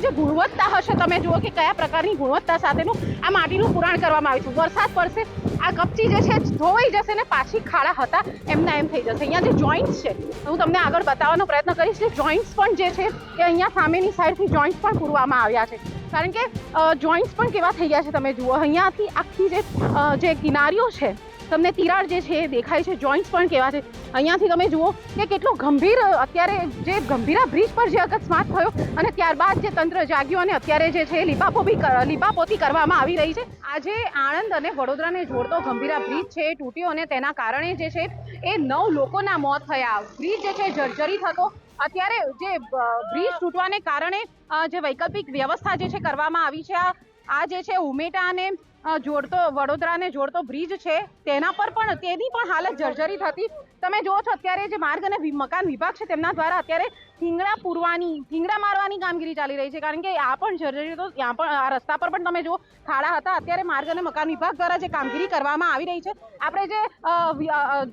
માટીનું જે ગુણવત્તા હશે તમે જુઓ કે કયા પ્રકારની ગુણવત્તા સાથેનું આ માટીનું પુરાણ કરવામાં આવ્યું છે. વરસાદ પડશે, આ કપચી જે છે ધોવાઈ જશે ને પાછી ખાડા હતા, એમના એમ થઈ જશે. અહીંયા જે જોઈન્ટ્સ છે, હું તમને આગળ બતાવવાનો પ્રયત્ન કરીશ કે જોઈન્ટ્સ પણ જે છે, એ અહીંયા સામેની સાઈડથી જોઈન્ટ્સ પણ પૂરવામાં આવ્યા છે. કારણ કે જોઈન્ટ્સ પણ કેવા થઈ ગયા છે તમે જુઓ. અહીંયાથી આખી જે જે કિનારીઓ છે તમને તિરાડ જે છે દેખાય છે જોઈન્ટ્સ પણ કેવા છે. અહીંયાથી તમે જુઓ કે કેટલો ગંભીર, અત્યારે જે ગંભીરા બ્રિજ પર જે અકસ્માત થયો અને ત્યારબાદ જે તંત્ર જાગ્યું અને અત્યારે જે છે લીપાપોપી કર- લીપાપોતી કરવામાં આવી રહી છે. આજે આણંદ અને વડોદરાને જોડતો ગંભીરા બ્રિજ છે તૂટ્યો અને તેના કારણે જે છે એ નવ લોકોના મોત થયા. બ્રિજ જે છે જર્જરી હતો. અત્યારે જે બ્રિજ તૂટવાને કારણે જે વૈકલ્પિક વ્યવસ્થા જે છે કરવામાં આવી છે. આ જે છે ઉમેટા અને જોડતો વડોદરાને જોડતો બ્રિજ છે. તેના પર પણ તેની પણ હાલત જર્જરિત હતી તમે જુઓ છો અત્યારે જે માર્ગ અને મકાન વિભાગ છે તેમના દ્વારા અત્યારે થીંગડા પૂરવાની થીંગડા મારવાની કામગીરી ચાલી રહી છે. કારણ કે આ પણ જર્જરી તો ત્યાં પણ આ રસ્તા પર પણ તમે જુઓ ખાડા હતા. અત્યારે માર્ગ અને મકાન વિભાગ દ્વારા જે કામગીરી કરવામાં આવી રહી છે. આપણે જે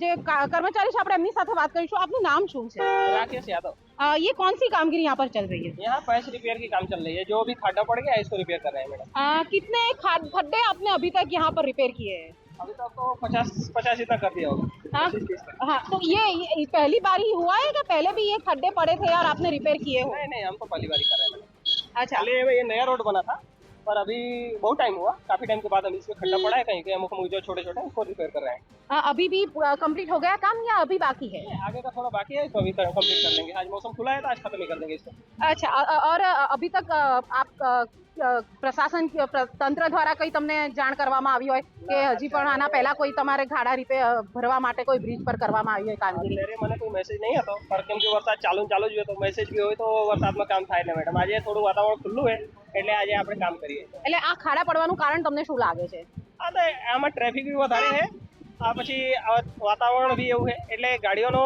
જે કર્મચારી છે આપણે એમની સાથે વાત કરીશું. આપનું નામ શું છે? રાકેશ યાદવ. अ, ये कौन सी कामगिरी यहाँ पर चल रही है? यहाँ पैच रिपेयर की काम चल रही है। जो भी खड्डा पड़ गया है इसको रिपेयर कर रहे हैं मैडम। कितने खड्डे आपने अभी तक यहाँ पर रिपेयर किए हैं? अभी तक तो पचास पचास इतना कर दिया होगा। हाँ? हाँ तो ये, ये पहली बार ही हुआ है कि पहले भी ये खड्डे पड़े थे और आपने रिपेयर किए हो? नहीं नहीं हम तो पहली बार ही कर रहे हैं अच्छा। ये नया रोड बना था। पर अभी बहुत टाइम हुआ। काफ़ी टाइम के बाद अभी इसमें खड्डा पड़ा है कहीं कहीं मुख्य अमुक जो छोटे छोटे इसको उसको रिपेयर कर रहे हैं। आ, अभी भी कंप्लीट हो गया काम या अभी बाकी है? आगे का थोड़ा बाकी है इसको अभी कंप्लीट कर लेंगे। आज मौसम खुला है तो आज खत्म ही कर देंगे इसको। अच्छा और अभी तक आप પ્રશાસન કે તંત્ર દ્વારા કઈ તમને જાણ કરવામાં આવી હોય કે હજી પણ આના પહેલા કોઈ તમારે ખાડા રીતે ભરવા માટે કોઈ બ્રિજ પર કરવામાં આવી હોય કામગીરી? મને કોઈ મેસેજ નહીં હતો પણ કેમ કે વરસાદ ચાલુ ચાલુ જ હોય તો મેસેજ બી હોય તો વરસાદમાં કામ થાય ને મેડમ આજે થોડું વાતાવરણ ખુલ્લું હોય એટલે આજે આપણે કામ કરીએ. એટલે આ ખાડા પડવાનું કારણ તમને શું લાગે છે? આમાં ટ્રાફિક બી વધારે છે આ પછી વાતાવરણ બી એવું છે. એટલે ગાડીઓનો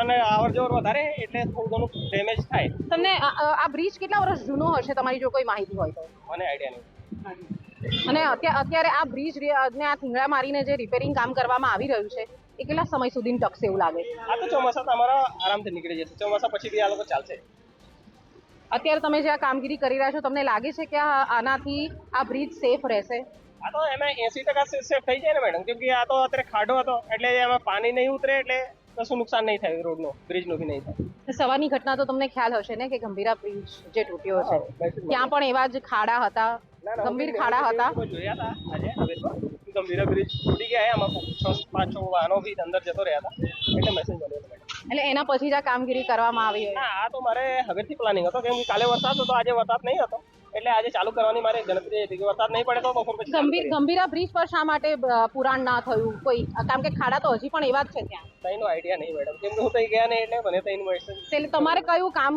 અને આવર જવર વધારે એટલે થોડું ઘણું ડેમેજ થાય. તમને આ- બ્રિજ કેટલા વર્ષ જૂનો હશે? તમારી જો કોઈ માહિતી હોય તો. મને આઈડિયા નહીં. અને અત્યારે આ બ્રિજ ને આ થીંગડા મારીને જે રિપેરિંગ કામ કરવામાં આવી રહ્યું છે એ કેટલા સમય સુધી ટકશે એવું લાગે? આ તો ચોમાસા તમારા આરામથી નીકળી જશે. ચોમાસા પછી બી આ લોકો ચાલશે. અત્યારે તમે જે આ કામગીરી કરી રહ્યા છો તમને લાગે છે કે આનાથી આ બ્રિજ સેફ રહેશે? આ તો એમાં એસી ટકા સેફ થઈ જાય ને મેડમ કેમ કે આ તો અત્યારે ખાડો હતો એટલે એમાં પાણી નહીં ઉતરે એટલે કશું નુકસાન નહીં થાય રોડનું બ્રિજનું બી નહીં થાય. સવારની ઘટના તો તમને ખ્યાલ હશે ને કે ગંભીરા બ્રિજ જે તૂટ્યો છે. ત્યાં પણ એવા જ ખાડા હતા ગંભીર ખાડા હતા? જોયા હતા આજે હવેલીમાં. ગંભીરા બ્રિજ તૂટી ગયા આમાં છ પાંચ છ વાહનો બી અંદર જતો રહ્યા હતા. એટલે મેસેજ મળ્યો મેડમ એટલે એના પછી જ આ કામગીરી કરવામાં આવી આ તો મારે હવેથી પ્લાનિંગ હતો કેમ કે કાલે વરસાદ હતો આજે વરસાદ નહીં હતો. એટલે આજે ચાલુ કરવાની મારે ગણતરી હતી કે વરસાદ નહીં પડે તો બપોર પછી ગંભીર ગંભીરા બ્રિજ પર શા માટે પુરાણ ના થયું? કોઈ કારણ કે ખાડા તો હજી પણ એવા જ છે ત્યાં. તઈનો આઈડિયા નહીં મેડમ કેમ કે હું તઈ ગયા નહીં એટલે મને તઈનું મેસેજ એટલે તમારે કયું કામ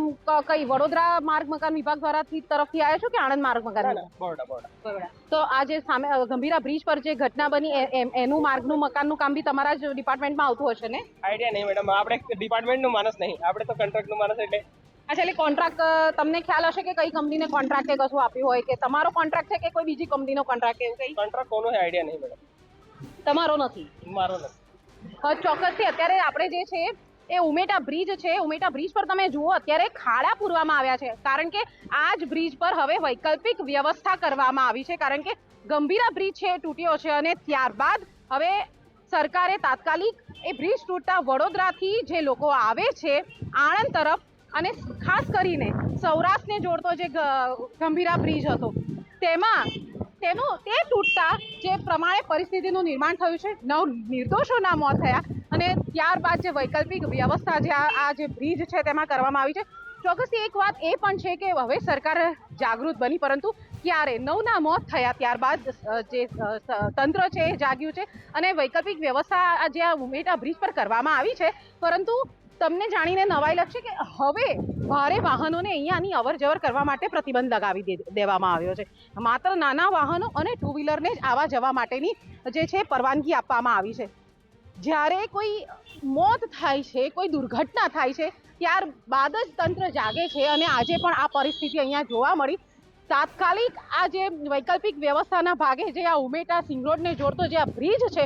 કઈ વડોદરા માર્ગ મકાન વિભાગ દ્વારા થી તરફથી આવ્યો છો કે આણંદ માર્ગ મકાન બરોડા બોરડા. તો આ જે સામે ગંભીરા બ્રિજ પર જે ઘટના બની એનું માર્ગનું મકાનનું કામ બી તમારા જ ડિપાર્ટમેન્ટમાં આવતું હશે ને? આઈડિયા નહીં મેડમ આપણે ડિપાર્ટમેન્ટનું માણસ નહીં. આપણે તો કોન્ટ્રાક્ટનું માણસ એટલે એટલે કોન્ટ્રાક્ટ તમને ખ્યાલ હશે કે કઈ કંપનીને કોન્ટ્રાક્ટે કશું આપ્યું હોય કે તમારો કોન્ટ્રાક્ટ છે કે કોઈ બીજી કંપનીનો કોન્ટ્રાક્ટ એવું કઈ? કોન્ટ્રાક્ટ કોનો આઈડિયા નહીં મેડમ. તમારો નથી. મારો નથી. ચોક્કસથી અત્યારે આપણે જે છે એ ઉમેટા બ્રિજ છે. ઉમેટા બ્રિજ પર તમે જુઓ અત્યારે ખાડા પૂરવામાં આવ્યા છે. કારણ કે આ જ બ્રિજ પર હવે વૈકલ્પિક વ્યવસ્થા કરવામાં આવી છે. કારણ કે ગંભીરા બ્રિજ છે એ તૂટ્યો છે અને ત્યારબાદ હવે સરકારે તાત્કાલિક એ બ્રિજ તૂટતા વડોદરાથી જે લોકો આવે છે આણંદ તરફ અને ખાસ કરીને સૌરાષ્ટ્રને જોડતો જે ગંભીરા બ્રિજ હતો, તેમાં તેનું, તે તૂટતા જે પ્રમાણે પરિસ્થિતિનું નિર્માણ થયું છે, નવ નિર્દોષોના મોત થયા અને ત્યારબાદ જે વૈકલ્પિક વ્યવસ્થા જે આ જે બ્રિજ છે તેમાં કરવામાં આવી છે. ચોક્કસથી એક વાત એ પણ છે કે હવે સરકાર જાગૃત બની, પરંતુ ક્યારે? નવના મોત થયા ત્યારબાદ જે તંત્ર છે એ જાગ્યું છે અને વૈકલ્પિક વ્યવસ્થા જે આ ઉમેટા બ્રિજ પર કરવામાં આવી છે, પરંતુ તમને જાણીને નવાઈ લાગશે કે હવે ભારે વાહનોને અહીંયાની અવર જવર કરવા માટે પ્રતિબંધ લગાવી દેવામાં આવ્યો છે. માત્ર નાના વાહનો અને ટુ વ્હીલરને જ આવા જવા માટેની જે છે પરવાનગી આપવામાં આવી છે. જ્યારે કોઈ મોત થાય છે, કોઈ દુર્ઘટના થાય છે, ત્યારબાદ જ તંત્ર જાગે છે અને આજે પણ આ પરિસ્થિતિ અહીંયા જોવા મળી. તાત્કાલિક આ જે વૈકલ્પિક વ્યવસ્થાના ભાગે જે આ ઉમેટા સિંગરોડને જોડતો જે આ બ્રિજ છે,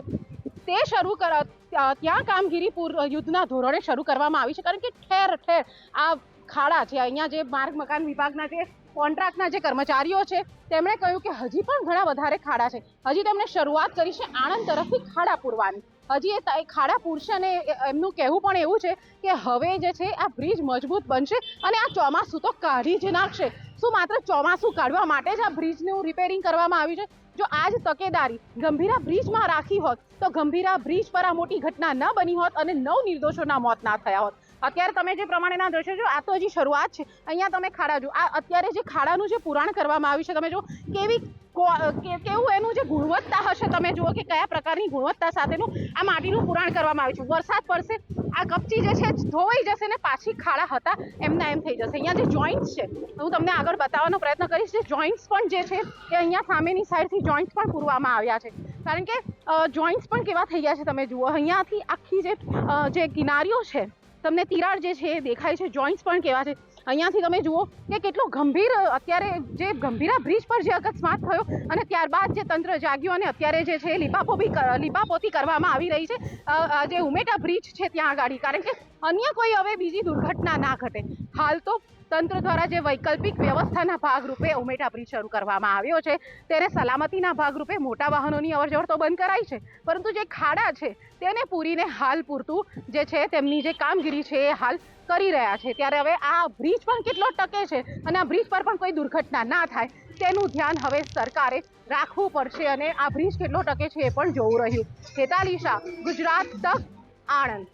તે શરૂ કર ત્યાં કામગીરી યુદ્ધના ધોરણે શરૂ કરવામાં આવી છે. કારણ કે ઠેર ઠેર આ ખાડા છે, અહીંયા જે માર્ગ, મકાન વિભાગના જે કોન્ટ્રાક્ટના જે કર્મચારીઓ છે, તેમણે કહ્યું કે હજી પણ ઘણા વધારે ખાડા છે. હજી તેમણે શરૂઆત કરી છે આણંદ તરફથી ખાડા પૂરવાની. હજી એ ખાડા પૂરશે અને એમનું કહેવું પણ એવું છે કે હવે જે છે આ બ્રિજ મજબૂત બનશે અને આ ચોમાસું તો કાઢી જ નાખશે. શું માત્ર ચોમાસું કાઢવા માટે જ આ બ્રિજનું રિપેરિંગ કરવામાં આવ્યું છે? જો આ જ તકેદારી ગંભીરા બ્રિજમાં રાખી હોત, તો ગંભીરા બ્રિજ પર આ મોટી ઘટના ન બની હોત અને નવ નિર્દોષોના મોત ના થયા હોત. અત્યારે તમે જે પ્રમાણેના દ્રશ્યો જો આ તો હજી શરૂઆત છે. અહીંયા તમે ખાડા જો આ અત્યારે જે ખાડાનું જે પુરાણ કરવામાં આવ્યું છે, તમે જો કેવી કેવું એનું જે ગુણવત્તા હશે, તમે જુઓ કે કયા પ્રકારની ગુણવત્તા સાથેનું આ માટીનું પુરાણ કરવામાં આવ્યું છે. વરસાદ પડશે, આ કપચી જે છે, ધોવાઈ જશે ને પાછી ખાડા હતા, એમના એમ થઈ જશે. અહીંયા જે જોઈન્ટ્સ છે, હું તમને આગળ બતાવવાનો પ્રયત્ન કરીશ, જે જોઈન્ટ્સ પણ જે છે, એ અહીંયા સામેની સાઈડથી જોઈન્ટ્સ પણ પૂરવામાં આવ્યા છે. કારણ કે જોઈન્ટ્સ પણ કેવા થઈ ગયા છે, તમે જુઓ. અહીંયાથી આખી જે જે કિનારીઓ છે તમને તિરાડ જે છે દેખાય છે જોઈન્ટ્સ પણ કેવા છે. અહીંયાથી તમે જુઓ કે કેટલો ગંભીર અત્યારે જે ગંભીરા બ્રિજ પર જે અકસ્માત થયો અને ત્યારબાદ જે તંત્ર જાગ્યું અને અત્યારે જે છે લીપાપો બી ક- લીપાપોતી કરવામાં આવી રહી છે. જે ઉમેટા બ્રિજ છે ત્યાં આગળ કારણ કે અન્ય કોઈ હવે બીજી દુર્ઘટના ના ઘટે. હાલ તો તંત્ર દ્વારા જે વૈકલ્પિક વ્યવસ્થાના ભાગરૂપે ઉમેટા બ્રિજ શરૂ કરવામાં આવ્યો છે, ત્યારે સલામતીના ભાગરૂપે મોટા વાહનોની અવરજવર તો બંધ કરાઈ છે, પરંતુ જે ખાડા છે, તેને પૂરીને હાલ પૂરતું જે છે, તેમની જે કામગીરી છે એ હાલ કરી રહ્યા છે. ત્યારે હવે આ બ્રિજ પણ કેટલો ટકે છે અને આ બ્રિજ પર પણ કોઈ દુર્ઘટના ના થાય, તેનું ધ્યાન હવે સરકારે રાખવું પડશે અને આ બ્રિજ કેટલો ટકે છે એ પણ જોવું રહ્યું. હેતાલી શાહ, ગુજરાત તક આણંદ.